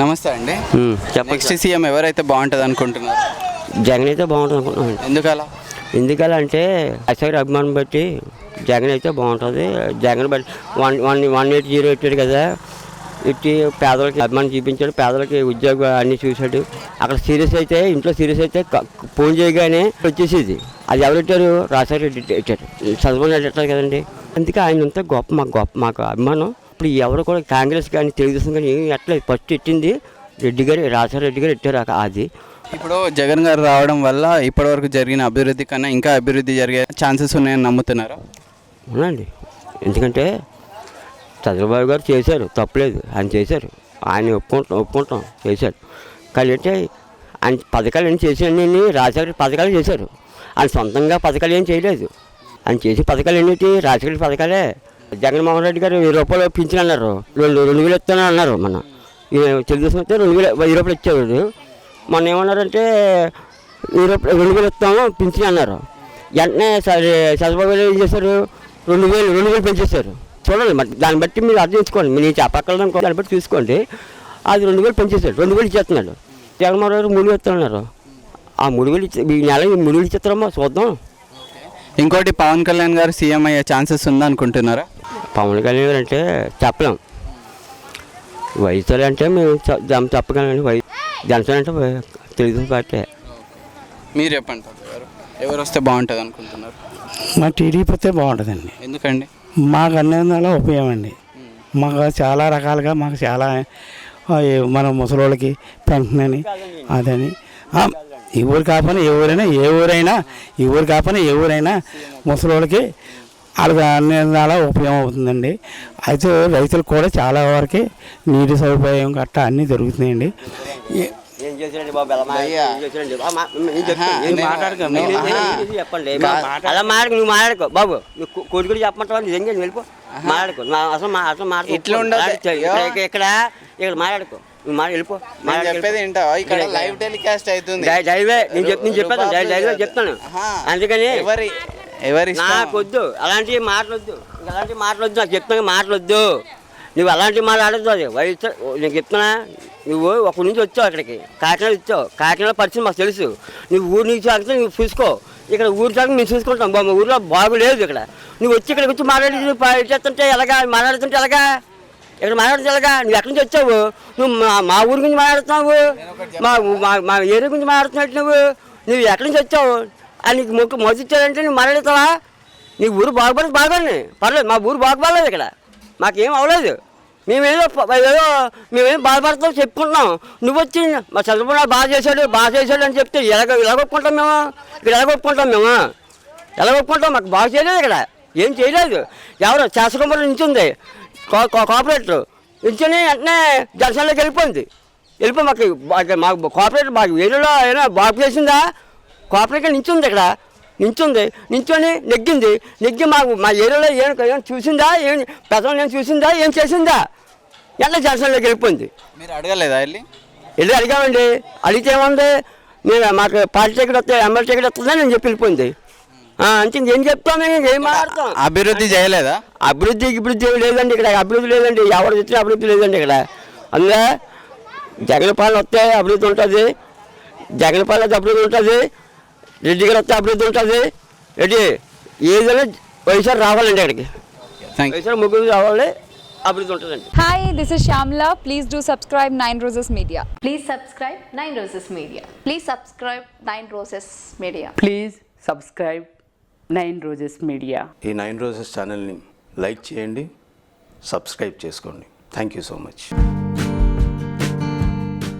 నమస్తే అండి. Next CM ఎవరైతే బాగుంటుంది అనుకుంటున్నారు? జగన్ అయితే బాగుంటుంది అనుకుంటున్నాను. ఎందుకలా? ఎందుకలా అంటే అసలు అభిమానం బట్టి జగన్ అయితే బాగుంటుంది. జగన్ బట్టి one one one eight zero ఎట్టాడు కదా. ఇట్టి పేదలకి అభిమానం చూపించాడు. పేదలకి ఉద్యోగం అన్నీ చూశాడు. అక్కడ సీరియస్ అయితే ఇంట్లో సీరియస్ అయితే ఫోన్ చేయగానే వచ్చేసేది. అది ఎవరు ఇట్టారు రాజశేఖర రెడ్డి ఇట్టారు చదువుకుని ఇట్టారు కదండి. అందుకే ఆయన అంతా గొప్ప మాకు గొప్ప మాకు అభిమానం. ఇప్పుడు ఎవరు కూడా కాంగ్రెస్ కానీ తెలుగుదేశం కానీ ఏమి ఎట్లేదు ఫస్ట్ ఇట్టింది రెడ్డి గారు రాజశేఖర రెడ్డి గారు ఆ- అది. ఇప్పుడు జగన్ గారు రావడం వల్ల ఇప్పటివరకు జరిగిన అభివృద్ధి కన్నా ఇంకా అభివృద్ధి జరిగే ఛాన్సెస్ ఉన్నాయని నమ్ముతున్నారా? అవునండి. ఎందుకంటే చంద్రబాబు గారు చేశారు తప్పలేదు. ఆయన చేశారు. ఆయన ఒప్పుకుంటాం ఒప్పుకుంటాం. చేశారు. కానీ అంటే ఆయన పథకాలు ఏం చేశానని రాజశేఖర పథకాలు చేశారు. ఆయన సొంతంగా పథకాలు ఏం చేయలేదు. ఆయన చేసే పథకాలు ఏంటి? రాజశేఖర పథకాలే. జగన్మోహన్ రెడ్డి గారు వెయ్యి రూపాయలు పింఛన్ అన్నారు. రెండు రెండు వేలు ఇస్తానని అన్నారు మన తెలుగుదేశం అయితే రెండు వేలు వెయ్యి రూపాయలు ఇచ్చేవాడు. మొన్న ఏమన్నారంటే వెయ్యి రూపాయలు రెండు వేలు ఇస్తాము పింఛన్ అన్నారు. వెంటనే సరే చంద్రబాబు గారు ఏం చేశారు? రెండు వేలు రెండు వేలు పెంచేశారు. చూడండి మరి దాన్ని బట్టి మీరు అర్థం చేసుకోండి. మీరు చెప్పగలదని దాన్ని బట్టి చూసుకోండి. అది రెండు వేలు పెంచేశాడు రెండు వేలు ఇచ్చేస్తున్నాడు. జగన్మోహన్ గారు మూడు వేలు ఇస్తున్నారు. ఆ మూడు వేలు ఇచ్చే ఈ నెల ఈ మూడు వేలు ఇచ్చేస్తారమ్మా చూద్దాం. ఇంకోటి పవన్ కళ్యాణ్ గారు సీఎం అయ్యే ఛాన్సెస్ ఉందా అనుకుంటున్నారా పవన్ కళ్యాణ్ గారు అంటే చెప్పలేం. వయసులో అంటే మేము జం- చెప్పగలం వై జనసేన అంటే తెలుగుదేశం పార్టీ. మీరు చెప్పండి ఎవరు వస్తే బాగుంటుంది అనుకుంటున్నారు? మా టీడీపీ వస్తే బాగుంటుందండి. ఎందుకండి? మాకు అన్ని విధాలా ఉపయోగం అండి మాకు చాలా రకాలుగా మాకు చాలా మన ముసలోళ్ళకి పెన్షన్ అని అదని. ఈ ఊరు కాకపోయినా ఏ ఊరైనా ఏ ఊరైనా ఈ ఊరు కాకపోయినా ఏ ఊరైనా ముసలోళ్ళకి వాళ్ళకి అన్ని విధాలా ఉపయోగం అవుతుందండి. అయితే రైతులకు కూడా చాలా వరకు నీటి సదుపాయం గట్టా అన్నీ దొరుకుతున్నాయండి. ఏ- బాబు? ఎలా. ఏం నేను చెప్తాను. చెప్పండి. అలా నువ్వు మాట్లాడుకో. బాబు నువ్వు కో- కోడి కూడా చెప్పమంటావా? నువ్వు వెళ్ళిపో. మాట్లాడుకో. అసలు అసలు ఇట్లా. ఇక్కడ ఇక్కడ- మాట్లాడుకో. నువ్వు వెళ్ళిపో. చెప్పేది ఇక్కడ లైవ్ టెలికాస్ట్ అవుతుంది. డై- డైవే నేను చెప్ నేను చెప్పాను డై- డైవే చెప్తాను. అందుకని ఎవరి ఎవరి? నాకొద్దు. అలాంటివి మాటలొద్దు అలాంటివి మాటలొద్దు నాకు చెప్తాను మాటలొద్దు నువ్వు అలాంటివి మాట ఆడద్దు అది. వయసు నేను చెప్తున్నా నువ్వు ఒక నుంచి వచ్చావు అక్కడికి. కాకినాడ వచ్చావు కాకినాడ పరిస్థితి మాకు తెలుసు. నువ్వు ఊరు నుంచి ఆగితే నువ్వు చూసుకో. ఇక్కడ ఊరి సాగు మేము చూసుకుంటాం. మా ఊరిలో బాగులేదు ఇక్కడ. నువ్వు వచ్చి ఇక్కడికి వచ్చి మాట్లాడి నువ్వు చేస్తుంటే ఎలాగా? మాట్లాడుతుంటే ఎలాగా? ఇక్కడ మాట్లాడుతుంటే ఎలాగా? నువ్వు ఎక్కడి నుంచి వచ్చావు? నువ్వు మా మా ఊరి గురించి మాట్లాడుతున్నావు? మా మా మా ఏరియా గురించి మాట్లాడుతున్నట్టు నువ్వు? నువ్వు ఎక్కడి నుంచి వచ్చావు? అని నీకు మొక్కు మొదటి నువ్వు మాట్లాడతావా? నీ ఊరు బాగుపడదు బాగుంది పర్లేదు మా ఊరు బాగుపడలేదు ఇక్కడ. మాకేం అవ్వలేదు మేమేదో ఏదో మేమేం బాధపడతాం చెప్పుకుంటున్నాం. నువ్వు వచ్చి మా చంద్రబాబు బాగా చేశాడు బాగా చేశాడు అని చెప్తే ఎలాగ ఎలా ఒప్పుకుంటాం మేము? ఇక్కడ ఎలా ఒప్పుకుంటాం మేము? ఎలా ఒప్పుకుంటాం? మాకు బాగా చేయలేదు ఇక్కడ. ఏం చేయలేదు. ఎవరు? శాసకుమారు నించుంది. కోఆపరేటర్. నించుని వెంటనే జనసేనలోకి వెళ్ళిపోయింది. వెళ్ళిపోయి మాకు మాకు కోఆపరేటర్ మాకు ఏరియాలో ఏమైనా బాగు చేసిందా? కోఆపరేటర్ నించుంది ఇక్కడ. నించుంది. నించొని నెగ్గింది. నెగ్గి మాకు మా ఏరియాలో ఏం ఏం చూసిందా? ఏం పెద్దలు నేను చూసిందా? ఏం చేసిందా? ఎట్లా జనసేనలోకి వెళ్ళిపోయింది మీరు అడగలేదా వెళ్ళి? వెళ్ళి అడిగామండి. అడిగితే ఏముంది? మేము మాకు పార్టీ టికెట్ వస్తే ఎమ్మెల్యే టికెట్ వస్తుందని నేను చెప్పి వెళ్ళిపోయింది. అంతే ఇంకేం చెప్తాం మేము? ఏం మాట్లాడతాం? అభివృద్ధి చేయలేదా? అభివృద్ధి అభివృద్ధి లేదండి ఇక్కడ. అభివృద్ధి లేదండి. ఎవరు తెచ్చినా అభివృద్ధి లేదండి ఇక్కడ. అందులో జగన్ పాలన వస్తే అభివృద్ధి ఉంటుంది. జగన్ పాలన అభివృద్ధి ఉంటుంది. రెడ్డి గారు వస్తే అభివృద్ధి ఉంటుంది రెడ్డి ఏదైనా వైఎస్ఆర్ రావాలండి యూ వైఎస్ఆర్ ముగ్గురు రావాలి అభివృద్ధి ఉంటుందండి Hi, this is Shamla. Please do subscribe Nine Roses Media. Please subscribe Nine Roses Media. Please subscribe Nine Roses Media. Please subscribe Nine Roses Media ఈ నైన్ రోజెస్ ఛానల్ని లైక్ చేయండి సబ్స్క్రైబ్ చేసుకోండి థ్యాంక్ యూ సో మచ్